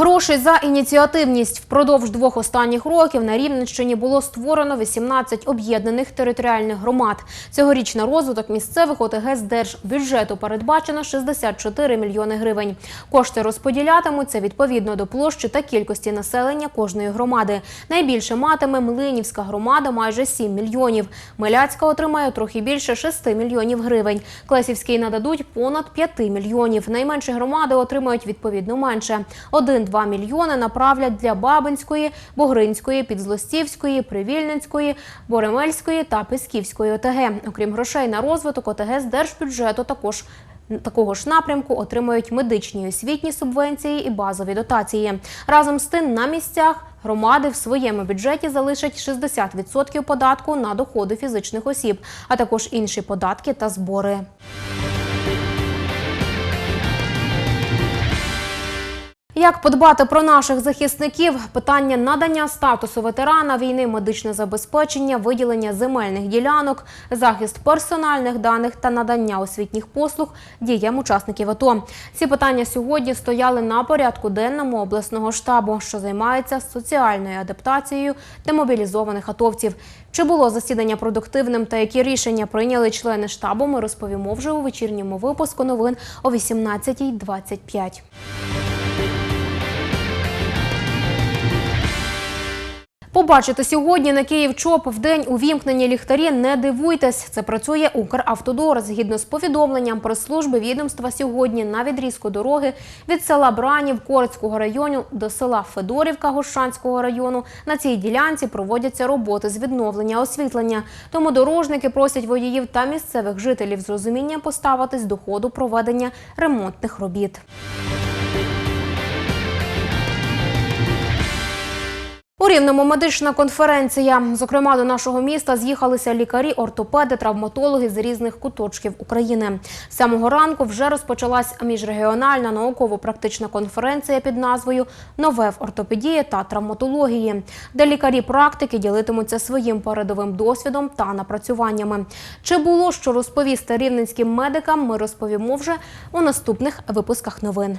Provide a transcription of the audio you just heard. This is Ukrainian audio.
Грошей за ініціативність впродовж двох останніх років на Рівненщині було створено 18 об'єднаних територіальних громад. Цьогоріч на розвиток місцевих ОТГ з держбюджету передбачено 64 мільйони гривень. Кошти розподілятимуться відповідно до площі та кількості населення кожної громади. Найбільше матиме Млинівська громада майже 7 мільйонів. Миляцька отримає трохи більше 6 мільйонів гривень. Клесівській нададуть понад 5 мільйонів. Найменші громади отримають відповідно менше. 1-2 мільйони направлять для Бабинської, Бугринської, Підзлостівської, Привільненської, Боремельської та Песківської ОТГ. Окрім грошей на розвиток, ОТГ з держбюджету також Такого ж напрямку отримують медичні освітні субвенції і базові дотації. Разом з тим на місцях громади в своєму бюджеті залишать 60% податку на доходи фізичних осіб, а також інші податки та збори. Як подбати про наших захисників? Питання надання статусу ветерана війни, медичне забезпечення, виділення земельних ділянок, захист персональних даних та надання освітніх послуг діям учасників АТО. Ці питання сьогодні стояли на порядку денному обласного штабу, що займається соціальною адаптацією демобілізованих атовців. Чи було засідання продуктивним та які рішення прийняли члени штабу? Ми розповімо вже у вечірньому випуску новин о 18.25. Побачите сьогодні на Київ ЧОП в день увімкнені ліхтарі. Не дивуйтесь, це працює Укравтодор. Згідно з повідомленням прес-служби відомства сьогодні на відрізку дороги від села Бранів Корецького району до села Федорівка Гощанського району. На цій ділянці проводяться роботи з відновлення освітлення. Тому дорожники просять водіїв та місцевих жителів з розумінням поставитись до ходу проведення ремонтних робіт. Рівному медична конференція. Зокрема, до нашого міста з'їхалися лікарі, ортопеди, травматологи з різних куточків України. З самого ранку вже розпочалась міжрегіональна науково-практична конференція під назвою Нове в ортопедії та травматології, де лікарі практики ділитимуться своїм передовим досвідом та напрацюваннями. Чи було що розповісти рівненським медикам? Ми розповімо вже у наступних випусках новин.